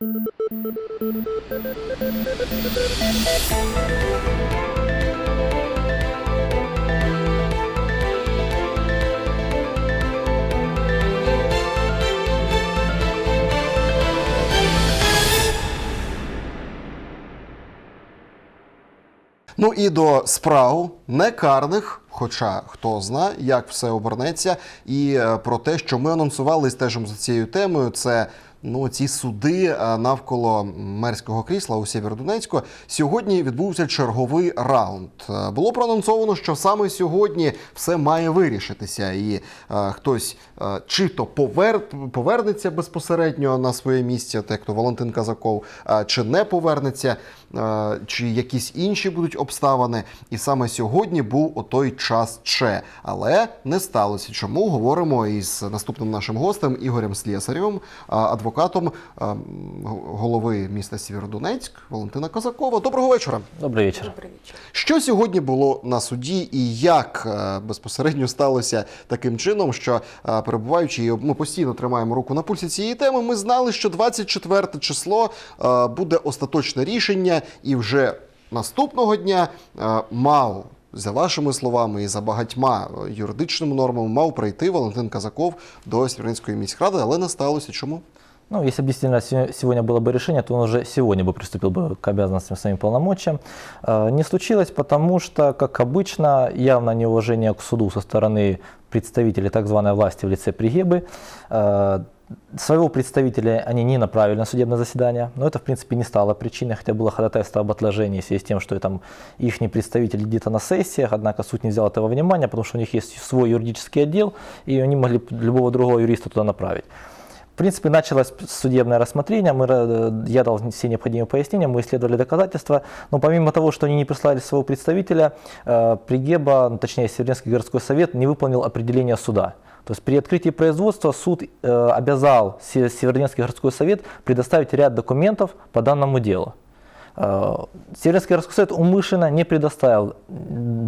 Ну і до справ некарних, хоча хто зна, як все обернеться, і е, про те, що ми анонсували стежимо за цією темою, це. Ну, ці суди е, навколо мерського крісла у Сєвєродонецьку. Сьогодні відбувся черговий раунд. Е, Було проанонсовано, що саме сьогодні все має вирішитися, і е, хтось е, чи то повер... повернеться безпосередньо на своє місце, так як то Валентин Казаков, е, чи не повернеться, е, чи якісь інші будуть обставини. І саме сьогодні був отой час че. Але не сталося. Чому говоримо із наступним нашим гостем Ігорем Слєсарєвим, а, адвокатом голови міста Сєвєродонецьк Валентина Козакова. Доброго вечора. Добрый вечер. Добрый вечер. Що сьогодні було на суді, і як е, безпосередньо сталося таким чином, що е, перебуваючи, і ми постійно тримаємо руку на пульсі цієї теми. Ми знали, що 24 число е, буде остаточне рішення, і вже наступного дня е, мав. За вашими словами і за багатьма е, юридичними нормами мав прийти Валентин Казаков до Сєвєродонецької міськради, але не сталося. Чому? Ну, если бы действительно се- сегодня было бы решение, то он уже сегодня бы приступил бы к обязанностям своим полномочиям. Э, Не случилось, потому что, как обычно, явно неуважение к суду со стороны представителей так званой власти в лице Пригебы. Э, Своего представителя они не направили на судебное заседание, но это, в принципе, не стало причиной, хотя было ходатайство об отложении в связи с тем, что там их представитель где-то на сессиях, однако суд не взял этого внимания, потому что у них есть свой юридический отдел, и они могли любого другого юриста туда направить. В принципе, началось судебное рассмотрение, мы, э, я дал все необходимые пояснения, мы исследовали доказательства, но помимо того, что они не прислали своего представителя, э, Пригеба, ну, точнее Северинский городской совет не выполнил определение суда. То есть при открытии производства суд э, обязал Се- Северодонецкий городской совет предоставить ряд документов по данному делу. Северский совет умышленно не предоставил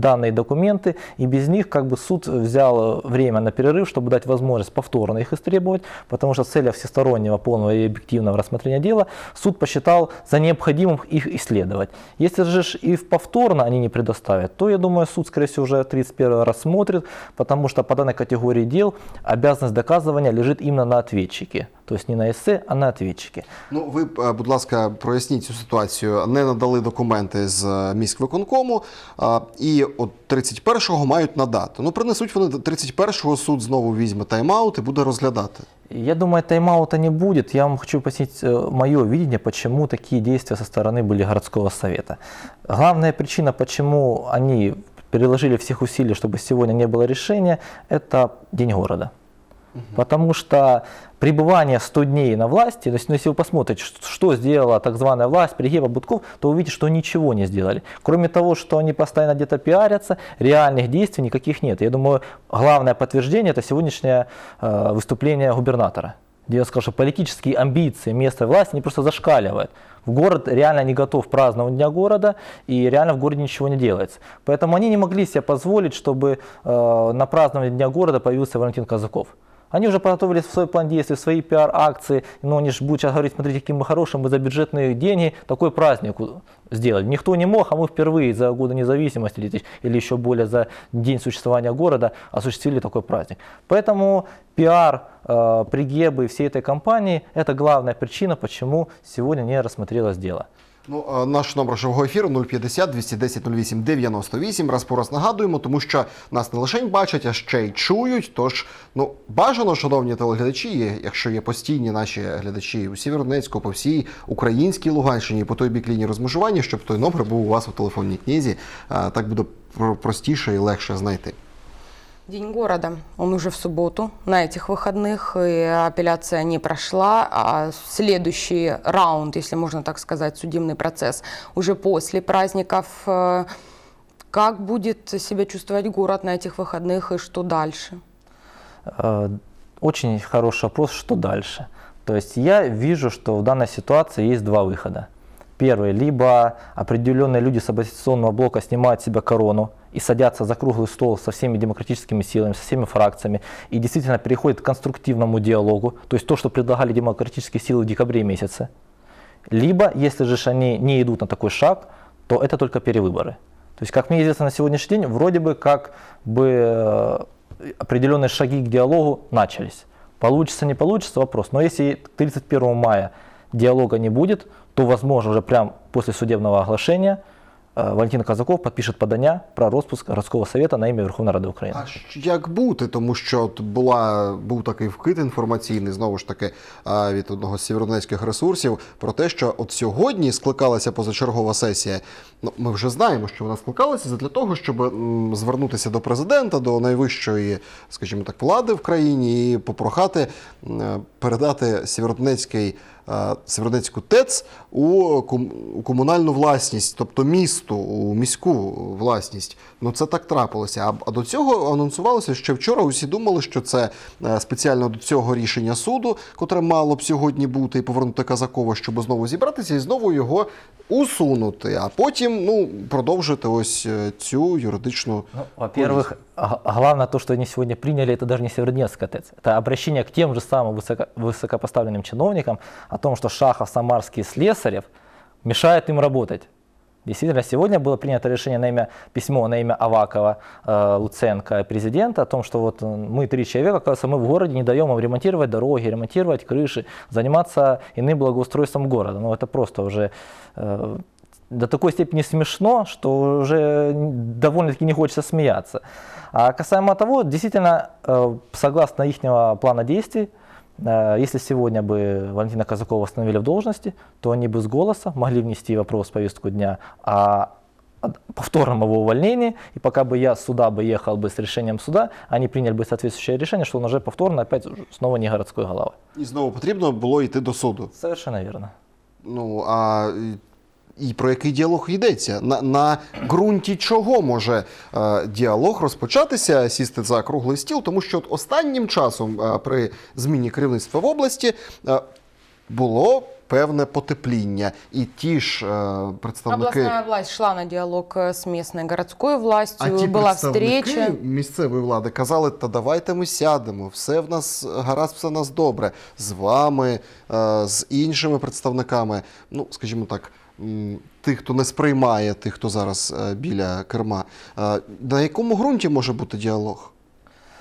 данные документы, и без них как бы суд взял время на перерыв, чтобы дать возможность повторно их истребовать, потому что в целях всестороннего, полного и объективного рассмотрения дела суд посчитал за необходимым их исследовать. Если же и повторно они не предоставят, то я думаю суд, скорее всего, уже 31 рассмотрит, потому что по данной категории дел обязанность доказывания лежит именно на ответчике. То есть не на эссе, а на ответчике. Ну, ви, е, будь ласка, проясніть цю ситуацію. Не надали документи з е, міськвиконкому, а, і от 31-го мають надати. Ну, принесуть вони до 31-го, суд знову візьме тайм-аут і буде розглядати. Я думаю, тайм-аута не будет. Я вам хочу пояснить мое видение, почему такие действия со стороны были городского совета. Главная причина, почему они переложили всех усилий, чтобы сегодня не было решения, это День города. Потому что пребывание 100 дней на власти, то есть, ну, если вы посмотрите, что сделала так званая власть, Пригеба, Будков, то увидите, что ничего не сделали. Кроме того, что они постоянно где-то пиарятся, реальных действий никаких нет. Я думаю, главное подтверждение это сегодняшнее э, выступление губернатора. Где он сказал, что политические амбиции местной власти не просто зашкаливают. В город реально не готов к празднованию Дня города, и реально в городе ничего не делается. Поэтому они не могли себе позволить, чтобы э, на празднование Дня города появился Валентин Казаков. Они уже подготовили свой план действий, свои пиар-акции, но они же будут сейчас говорить, смотрите, какие мы хорошие, мы за бюджетные деньги такой праздник сделали. Никто не мог, а мы впервые за годы независимости или, или еще более за день существования города осуществили такой праздник. Поэтому пиар э, Пригебы и всей этой компании – это главная причина, почему сегодня не рассмотрелось дело. Ну, наш номер живого ефіру 050 210 08 98. Раз по раз нагадуємо, тому що нас не лише бачать, а ще й чують. Тож, ну, бажано, шановні телеглядачі, якщо є постійні наші глядачі у Сєвєродонецьку, по всій українській Луганщині, по той бік лінії розмежування, щоб той номер був у вас у телефонній книзі. Так буде про- простіше і легше знайти. День города, он уже в субботу, на этих выходных, и апелляция не прошла, а следующий раунд, если можно так сказать, судебный процесс уже после праздников. Э, Как будет себя чувствовать город на этих выходных и что дальше? Э, Очень хороший вопрос, что дальше. То есть я вижу, что в данной ситуации есть два выхода. Первый, либо определенные люди с оппозиционного блока снимают с себя корону и садятся за круглый стол со всеми демократическими силами, со всеми фракциями и действительно переходят к конструктивному диалогу, то есть то, что предлагали демократические силы в декабре месяце. Либо, если же они не идут на такой шаг, то это только перевыборы. То есть, как мне известно на сегодняшний день, вроде бы как бы э, определенные шаги к диалогу начались. Получится, не получится, вопрос. Но если к 31 мая диалога не будет, то, возможно, уже прямо после судебного оглашения Валентин Казаков подпишет подання про розпуск городского совета на ім'я Верховної Ради України. А як бути? Тому що була був такий вкид інформаційний, знову ж таки, від одного з сєвєродонецьких ресурсів про те, що от сьогодні скликалася позачергова сесія. Ну, ми вже знаємо, що вона скликалася для того, щоб звернутися до президента, до найвищої, скажімо так, влади в країні і попрохати е, передати Сєвєродонецький. Е, ТЕЦ у, комунальну власність, тобто місту, у міську власність. Ну це так трапилося. А, до цього анонсувалося ще вчора. Усі думали, що це е, спеціально до цього рішення суду, котре мало б сьогодні бути і повернути Казакова, щоб знову зібратися і знову його усунути. А потім ну продовжити ось е, цю юридичну Ну, во-первых, главное то, что они сегодня приняли, это даже не Северодонецкая ТЭЦ. Это обращение к тем же самым высоко- высокопоставленным чиновникам о том, что Шахов, Самарский, Слесарев мешают им работать. Действительно, сегодня было принято решение на имя, письмо на имя Авакова, э, Луценко, президента, о том, что вот э, мы три человека, оказывается, мы в городе не даем им ремонтировать дороги, ремонтировать крыши, заниматься иным благоустройством города. Ну, это просто уже э, до такой степени смешно, что уже довольно-таки не хочется смеяться. А касаемо того, действительно, э, согласно их плана действий, э, если сегодня бы Валентина Казакова восстановили в должности, то они бы с голоса могли внести вопрос в повестку дня о повторном его увольнении, и пока бы я с суда бы ехал бы с решением суда, они приняли бы соответствующее решение, что он уже повторно опять снова не городской голова. і знову потрібно було йти до суду. Совершенно верно. Ну а і- про який діалог йдеться? На, на ґрунті чого може е, діалог розпочатися, сісти за круглий стіл? Тому що останнім часом е, при зміні керівництва в області е, було певне потепління, і ті ж е, представники. Областная власть шла на диалог э, с местной городской А властью, ті представники встреча. місцевої влади казали, та давайте ми сядемо, все в нас гаразд, все в нас добре. З вами, е, з іншими представниками, ну, скажімо так, тих, хто не сприймає тих, хто зараз е, біля керма. Е, На якому ґрунті може бути діалог?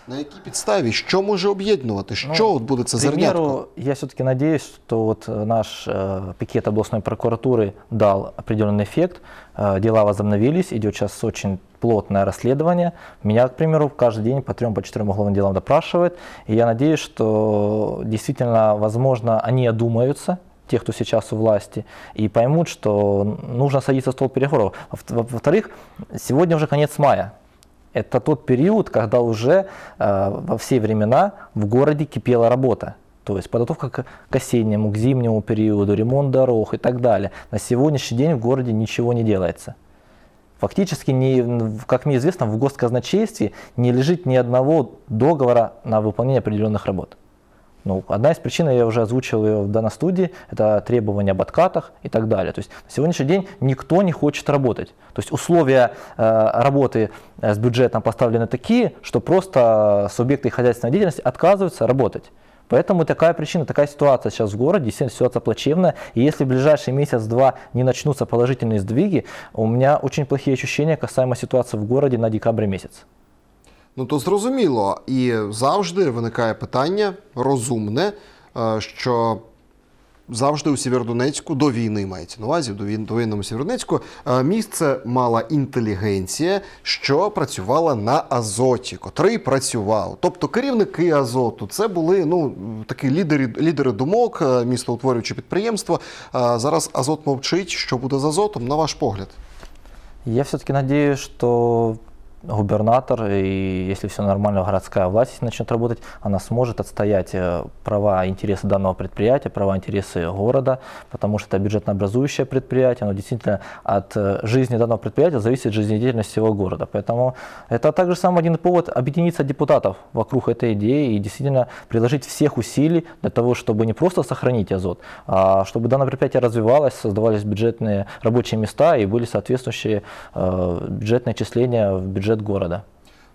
На якій підставі? Що може об'єднувати? Що Ну, от буде це К зернятко? примеру, я все-таки надеюсь, что вот э, наш э, пикет областной прокуратуры дал определенный эффект. Э, дела возобновились, идет сейчас очень плотное расследование. Меня, к примеру, каждый день по трем, по четырем уголовным делам допрашивают. И я надеюсь, что действительно, возможно, они одумаются, те, кто сейчас у власти, и поймут, что нужно садиться за стол переговоров. Во- во- Во-вторых, сегодня уже конец мая. Это тот период, когда уже э, во все времена в городе кипела работа. То есть подготовка к, к осеннему, к зимнему периоду, ремонт дорог и так далее. На сегодняшний день в городе ничего не делается. Фактически, не, в- как мне известно, в госказначействе не лежит ни одного договора на выполнение определенных работ. Ну, одна из причин, я уже озвучил ее в данной студии, это требования об откатах и так далее. То есть на сегодняшний день никто не хочет работать. То есть условия э, работы э, с бюджетом поставлены такие, что просто субъекты хозяйственной деятельности отказываются работать. Поэтому такая причина, такая ситуация сейчас в городе, действительно ситуация плачевная. И если в ближайший месяц-два не начнутся положительные сдвиги, у меня очень плохие ощущения касаемо ситуации в городе на декабрь месяц. Ну то зрозуміло, і завжди виникає питання розумне, е, що завжди у Сєвєродонецьку до війни мається на увазі, до війн- до воєнному Сєвєродонецьку е, місце мала інтелігенція, що працювала на Азоті, котрий працював. Тобто керівники Азоту це були ну такі лідери, лідери думок, е, містоутворюючі підприємства. Зараз Азот мовчить. Що буде з Азотом, на ваш погляд? Я все-таки надеюсь, что губернатор, и если все нормально, городская власть начнет работать, она сможет отстоять э, права и интересы данного предприятия, права и интересы города, потому что это бюджетнообразующее предприятие, оно действительно от э, жизни данного предприятия зависит жизнедеятельность всего города. Поэтому это также самый один повод объединиться депутатов вокруг этой идеи и действительно приложить всех усилий для того, чтобы не просто сохранить азот, а чтобы данное предприятие развивалось, создавались бюджетные рабочие места и были соответствующие э, бюджетные отчисления в бюджет города.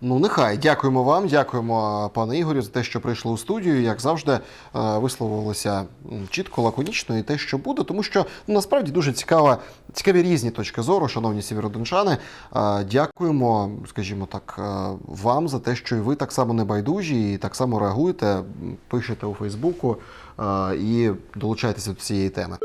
Ну, нехай. Дякуємо вам, дякуємо, пане Ігорю, за те, що прийшли у студію. Як завжди, е, висловилися чітко, лаконічно і те, що буде, тому що ну, насправді дуже цікава, цікаві різні точки зору, шановні сєвєродончани. Е, Дякуємо, скажімо так, е, вам за те, що і ви так само не байдужі, і так само реагуєте, пишете у Фейсбуку і долучаєтеся до цієї теми.